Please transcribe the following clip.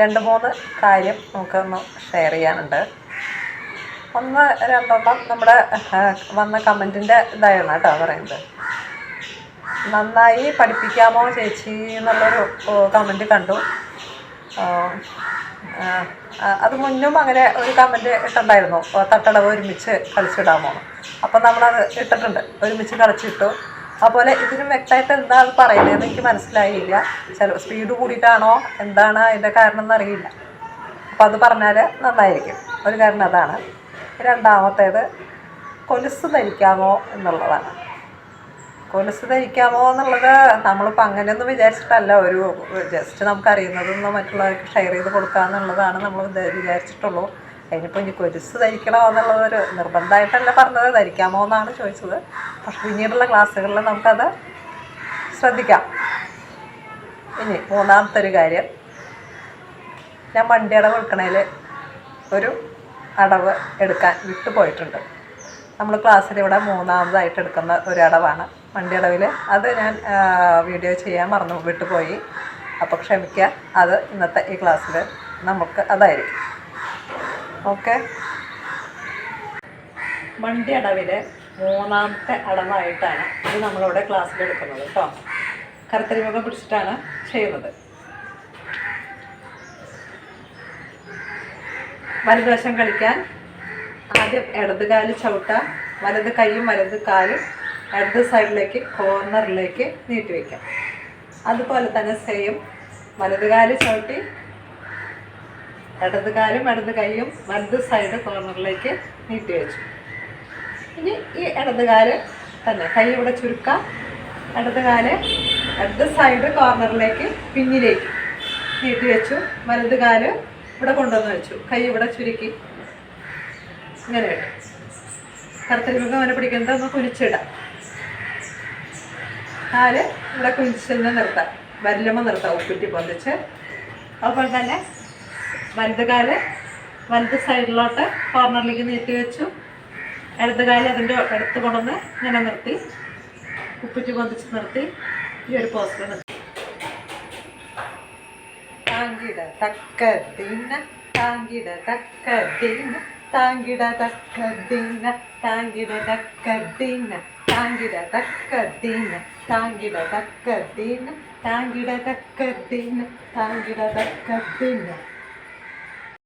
രണ്ട് മൂന്ന് കാര്യം നമുക്കൊന്ന് ഷെയർ ചെയ്യാനുണ്ട്. ഒന്ന് രണ്ടെണ്ണം നമ്മുടെ വന്ന കമന്റിന്റെ ഇതായിരുന്നു കേട്ടോ പറയുന്നത്. നന്നായി പഠിപ്പിക്കാമോ ചേച്ചി എന്നുള്ളൊരു കമന്റ് കണ്ടു. അത് മുന്നും അങ്ങനെ ഒരു കമന്റ് ഇട്ടുണ്ടായിരുന്നു. തട്ടളവ് ഒരുമിച്ച് കളിച്ചിടാമോ അപ്പം നമ്മളത് ഇട്ടിട്ടുണ്ട്. ഒരുമിച്ച് കളിച്ചിട്ടു. അതുപോലെ ഇതിനും വ്യക്തമായിട്ട് എന്താ അത് പറയുന്നതെന്ന് എനിക്ക് മനസ്സിലായില്ല. ചില സ്പീഡ് കൂടിയിട്ടാണോ എന്താണ് അതിന്റെ കാരണം എന്നറിയില്ല അപ്പോൾ അത് പറഞ്ഞാൽ നന്നായിരിക്കും. ഒരു കാരണം അതാണ്. രണ്ടാമത്തേത് കൊലുസ് ധരിക്കാമോ എന്നുള്ളതാണ്. കൊലുസ് ധരിക്കാമോ എന്നുള്ളത് നമ്മളിപ്പോൾ അങ്ങനെയൊന്നും വിചാരിച്ചിട്ടല്ല. ഒരു ജസ്റ്റ് നമുക്കറിയുന്നതൊന്നും മറ്റുള്ളവർക്ക് ഷെയർ ചെയ്ത് കൊടുക്കുക എന്നുള്ളതാണ് നമ്മൾ വിചാരിച്ചിട്ടുള്ളൂ. അതിനിപ്പോൾ ഇനി കൊരുസ് ധരിക്കണോ എന്നുള്ളതൊരു നിർബന്ധമായിട്ടല്ല പറഞ്ഞത്. ധരിക്കാമോ എന്നാണ് ചോദിച്ചത്. പക്ഷെ പിന്നീടുള്ള ക്ലാസ്സുകളിൽ നമുക്കത് ശ്രദ്ധിക്കാം. ഇനി മൂന്നാമത്തെ ഒരു കാര്യം. ഞാൻ വണ്ടി അടവ് എടുക്കണേൽ ഒരു അടവ് എടുക്കാൻ വിട്ടുപോയിട്ടുണ്ട് നമ്മൾ ക്ലാസ്സിൽ ഇവിടെ മൂന്നാമതായിട്ട് എടുക്കുന്ന ഒരു അടവാണ്. വണ്ടി അടവിൽ അത് ഞാൻ വീഡിയോ ചെയ്യാൻ മറന്നു വിട്ടുപോയി. അപ്പോൾ ക്ഷമിക്കുക അത് ഇന്നത്തെ ഈ ക്ലാസ്സിൽ നമുക്ക് അതായിരിക്കും. ഓക്കെ. വണ്ടി അടവിലെ മൂന്നാമത്തെ അടവായിട്ടാണ് ഇത് നമ്മളിവിടെ ക്ലാസ്സിൽ എടുക്കുന്നത് കേട്ടോ. കറുത്തരിമുഖം പിടിച്ചിട്ടാണ് ചെയ്യുന്നത്. വലതുവശം കളിക്കാൻ ആദ്യം ഇടത് കാൽ ചവിട്ട വലത് കൈയും വലത് കാലും ഇടത് സൈഡിലേക്ക് കോർണറിലേക്ക് നീട്ടി വയ്ക്കാം അതുപോലെ തന്നെ സെയിം വലത് കാൽ ചവിട്ടി ഇടത് കാലും ഇടത് കൈയും വലത് സൈഡ് കോർണറിലേക്ക് നീട്ടി വെച്ചു. ഇനി ഈ ഇടത് കാൽ തന്നെ കൈ ഇവിടെ ചുരുക്കാം. ഇടത് കാൽ ഇടത് സൈഡ് കോർണറിലേക്ക് പിന്നിലേക്ക് നീട്ടി വെച്ചു. വലത് കാൽ ഇവിടെ കൊണ്ടുവന്ന് വെച്ചു. കൈ ഇവിടെ ചുരുക്കി. ഇങ്ങനെ ഇട്ടു. കറുത്തരിമുഖം അവനെ പിടിക്കുന്നത് ഒന്ന് കുനിച്ചിടാം. കാൽ ഇവിടെ കുനിച്ചെന്ന് നിർത്താം. വരലുമ നിർത്താം ഉപ്പിറ്റി പൊന്തിച്ച്. അതുപോലെ തന്നെ വലത് കാൽ വലത് സൈഡിലോട്ട് കോർണറിലേക്ക് നീട്ടി വെച്ചു. ഇടത് കാൽ അതിന്റെ അടുത്ത് കൊണ്ടുവന്ന് ഇങ്ങനെ നിർത്തി. കുപ്പിച്ച് പൊന്തിച്ച് നിർത്തി. ഈ ഒരു പോസ്റ്റർ താങ്കിട തക്ക താങ്കിട തക്ക ദിന താങ്കിട തക്ക ദിന താങ്കിട തക്ക ദിന താങ്കിട തക്ക ദിന താങ്കിട തക്ക ദിന താങ്കിട തക്ക ദിന താങ്കിട തക്ക ദിന